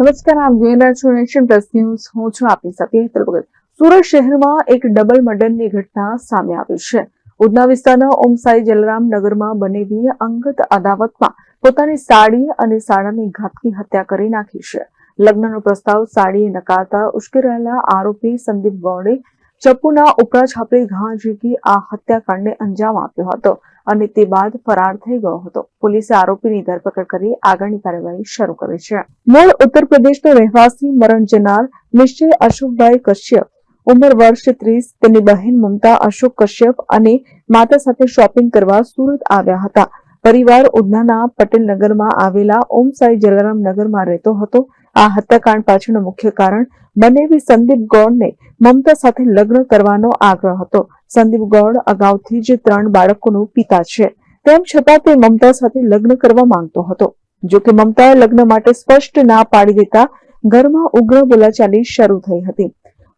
નમસ્કાર, આપ જોઈ રહ્યા છો નેશન પ્લસ ન્યૂઝ હું છું આપની સાથે હેતલ ભગત. સુરત શહેરમાં એક ડબલ મર્ડરની ઘટના સામે આવી છે. ઉધના વિસ્તારના ઓમસાઈ જલરામ નગરમાં બનેલી અંગત અદાવતમાં પોતાની સાડી અને સાડાની ઘાતકી હત્યા કરી નાખી છે. લગ્નનો પ્રસ્તાવ સાડીએ નકારતા ઉશ્કેરાયેલા આરોપી સંદીપ ગૌડે ચપ્પુના ઉપરા છાપરી ઘાંઝીકી આ હત્યાકાંડને અંજામ આપ્યો હતો અને તે બાદ ફરાર થઈ ગયો હતો. પોલીસે આરોપીની ધરપકડ કરી આગળની કાર્યવાહી શરૂ કરી છે. મૂળ ઉત્તર પ્રદેશનો રહેવાસી મરણ જનાર નિશ્ચય અશોકભાઈ કશ્યપ, ઉંમર વર્ષ ત્રીસ, તેની બહેન મમતા અશોક કશ્યપ અને માતા સાથે શોપિંગ કરવા સુરત આવ્યા હતા. પરિવાર ઉધનાના પટેલ નગરમાં આવેલા ઓમ સાઈ જલારામ નગરમાં રહેતો હતો. આ હત્યાકાંડ પાછળનું મુખ્ય કારણ બનેવી સંદીપ ગૌડને મમતા સાથે લગ્ન કરવાનો આગ્રહ હતો. સંદીપ ગૌડ અગાઉથી જ ત્રણ બાળકોનો પિતા છે. તેમ છતાં તે મમતા સાથે લગ્ન કરવા માંગતો હતો. જો કે મમતાએ લગ્ન માટે સ્પષ્ટ ના પાડી દેતા ઘરમાં ઉગ્ર બોલાચાલી શરૂ થઈ હતી.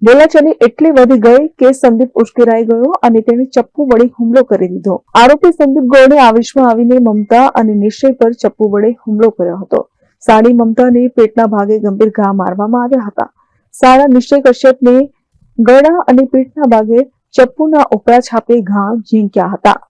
બોલાચાલી એટલી વધી ગઈ કે સંદીપ ઉશ્કેરાઈ ગયો અને તેણે ચપ્પુ વડે હુમલો કરી દીધો. આરોપી સંદીપ ગૌડે આવેશમાં આવીને મમતા અને નિશ્ચય પર ચપ્પુ વડે હુમલો કર્યો હતો. સાડી મમતાને પેટના ભાગે ગંભીર ઘા મારવામાં આવ્યા હતા. સાડા નિશ્ચય કશ્યપને ગળા અને પીઠના ભાગે ચપ્પુના ઉપરા છાપે ઘા ઝીંક્યા હતા.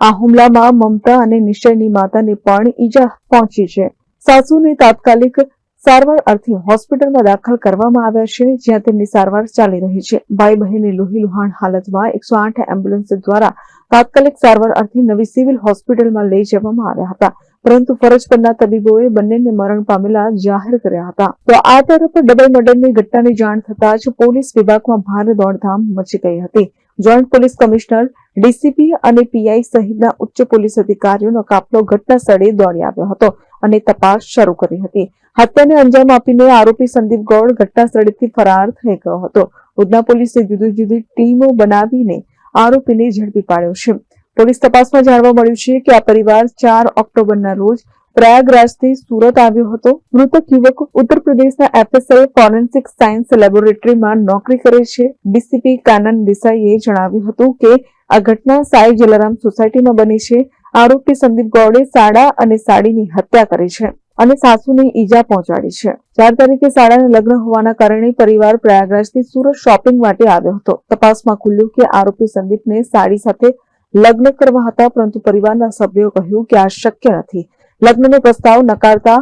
આ હુમલામાં મમતા અને નિશ્ચયની માતાને પણ ઈજા પહોંચી છે. સાસુને તાત્કાલિક સારવાર અર્થે હોસ્પિટલમાં દાખલ કરવામાં આવ્યા છે, જ્યાં તેમની સારવાર ચાલી રહી છે. ભાઈ બહેનની લોહી લુહાણ હાલતમાં એકસો આઠ એમ્બ્યુલન્સ દ્વારા તાત્કાલિક સારવાર અર્થે નવી સિવિલ હોસ્પિટલમાં લઈ જવામાં આવ્યા હતા. પરંતુ ફરજ પરના તબીબોએ બંનેને મરણ પામેલા જાહેર કર્યા હતા. તો આ તરફ ડબલ મર્ડરની ઘટનાની જાણ થતા જ પોલીસ વિભાગમાં ભારે દોડધામ મચી ગઈ હતી. જોઈન્ટ પોલીસ કમિશનર, ડીસીપી અને પીઆઈ સહિતના ઉચ્ચ પોલીસ અધિકારીઓનો કાફલો ઘટના સ્થળે દોડી આવ્યો હતો. અને તપાસ શરૂ કરી હતી. હત્યાને અંજામ આપીને આરોપી સંદીપ ગૌડ ઘટના સ્થળેથી ફરાર થઈ ગયો હતો. ઉધના પોલીસે જુદી જુદી ટીમો બનાવીને આરોપીને ઝડપી પાડ્યો છે. પોલીસ તપાસમાં જાણવા મળ્યું છે કે આ પરિવાર ચાર ઓક્ટોબરના રોજ પ્રયાગરાજથી સુરત આવ્યો હતો. મૃતક યુવક ઉત્તર પ્રદેશના એફએસએલ ફોરેન્સિક સાયન્સ લેબોરેટરીમાં નોકરી કરે છે. ડીસીપી કાનન દેસાઈએ જણાવ્યું હતું કે આ ઘટના સાઈ જલારામ સોસાયટીમાં બની છે. આરોપી સંદીપ ગૌડે સાડા અને સાડીની હત્યા કરી છે અને સાસુને ઈજા પહોંચાડી છે. ચાર તારીખે સાડાને લગ્ન હોવાના કારણે પરિવાર પ્રયાગરાજથી સુરત શોપિંગ માટે આવ્યો હતો. તપાસમાં ખુલ્યું કે આરોપી સંદીપને સાડી સાથે લગ્ન કરવા હતા, પરંતુ પરિવારના સભ્યો કહ્યું કે આ શક્ય નથી. લગ્નનો પ્રસ્તાવ નકારતા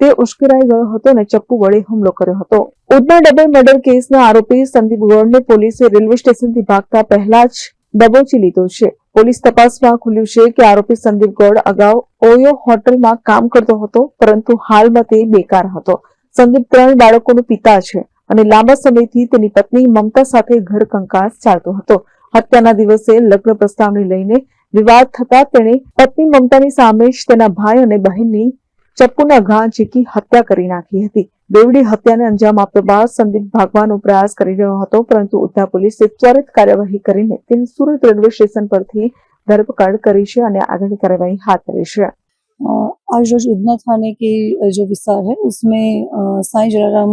તે ઉશ્કેરાઈ ગયો હતો અને ચપ્પુ વડે હુમલો કર્યો હતો. ઉધના ડબલ મર્ડર કેસના આરોપી સંદીપ ગોળને પોલીસે રેલવે સ્ટેશનથી ભાગતા પહેલા જ દબોચી લીધો છે. પોલીસ તપાસમાં ખુલ્યું છે કે આરોપી સંદીપ ગૌડ અગાઉ ઓયો હોટલમાં કામ કરતો હતો, પરંતુ હાલમાં તે બેકાર હતો. સંદીપ ત્રણ બાળકોનો પિતા છે અને લાંબા સમયથી તેની પત્ની મમતા સાથે ઘર કંકાસ ચાલતો હતો. હત્યાના દિવસે લગ્ન પ્રસ્તાવને લઈને વિવાદ થતા તેણે પત્ની મમતાની સામે જ તેના ભાઈ અને બહેનની ચપ્પુના ઘા ઝીકી હત્યા કરી નાખી હતી બેવડી હત્યાને અંજામ આપ્યા બાદ સંદીપ ભાગવાનો પ્રયાસ કરી રહ્યો હતો પરંતુ ઉધના પોલીસે ત્વરિત કાર્યવાહી કરીને તેની સુરત રેલવે સ્ટેશન પરથી ધરપકડ કરી છે અને આગળની કાર્યવાહી હાથ ધરી છે अ, आज रोज उधना थाने के अ, जो विस्तार है उसमें अ, साईं जलाराम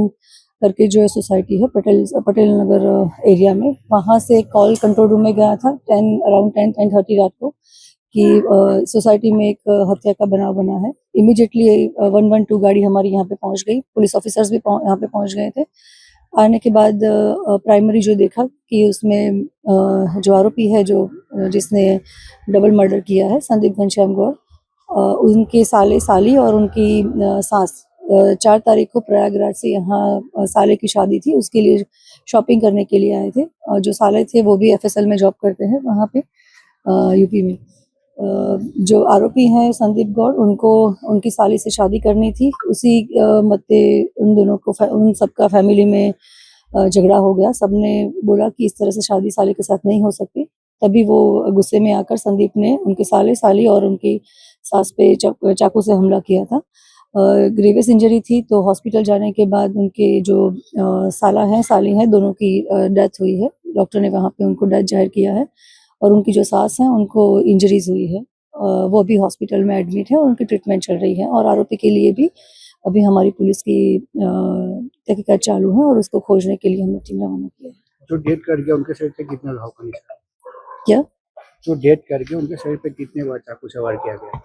करके जो सोसाइटी है पटेल पटेल नगर अ, एरिया में वहाँ से एक कॉल कंट्रोल रूम में गया था ten around ten ten thirty रात को कि सोसाइटी में एक हत्या का बनाव बना है। इमीडिएटली वन वन टू गाड़ी हमारी यहाँ पे पहुँच गई। पुलिस ऑफिसर्स भी यहाँ पे पहुँच गए थे। आने के बाद प्राइमरी जो देखा कि उसमें जो आरोपी है, जो जिसने डबल मर्डर किया है, संदीप घनश्याम गौर उनके साले साली और उनकी सास चार तारीख को प्रयागराज से यहाँ साले की शादी थी। उसके लिए शॉपिंग करने के लिए आए थे। और जो साले थे, वो भी एफएसएल में जॉब करते हैं वहाँ पे यूपी में। जो आरोपी हैं संदीप गौड़ उनको, उनकी साली से शादी करनी थी। उसी मत्ते उन दोनों को उन सबका फैमिली में झगड़ा हो गया। सबने बोला कि इस तरह से शादी साले के साथ नहीं हो सकती। तभी वो गुस्से में आकर संदीप ने उनके साले, साली और उनकी सास पे चाकू से हमला किया था। ग्रेवियस इंजरी थी तो हॉस्पिटल जाने के बाद उनके जो साला हैं, साली हैं, दोनों की डेथ हुई है। डॉक्टर ने वहाँ पे उनको डेथ ज़ाहिर किया है। और उनकी जो सास हैं उनको इंजरीज हुई है। वो अभी हॉस्पिटल में एडमिट है और उनकी ट्रीटमेंट चल रही है और आरोपी के लिए भी अभी हमारी पुलिस की तहकीकात चालू है और उसको खोजने के लिए हमने टीम रवाना किया है। जो डेट कर गया उनके शरीर पे कितना घाव का निशान क्या? जो डेट कर गया उनके शरीर पे कितने बार चाकू से वार किया गया?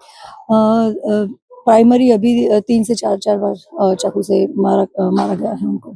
प्राइमरी अभी तीन से चार चार बार चाकू से मारा मारा गया है उनको।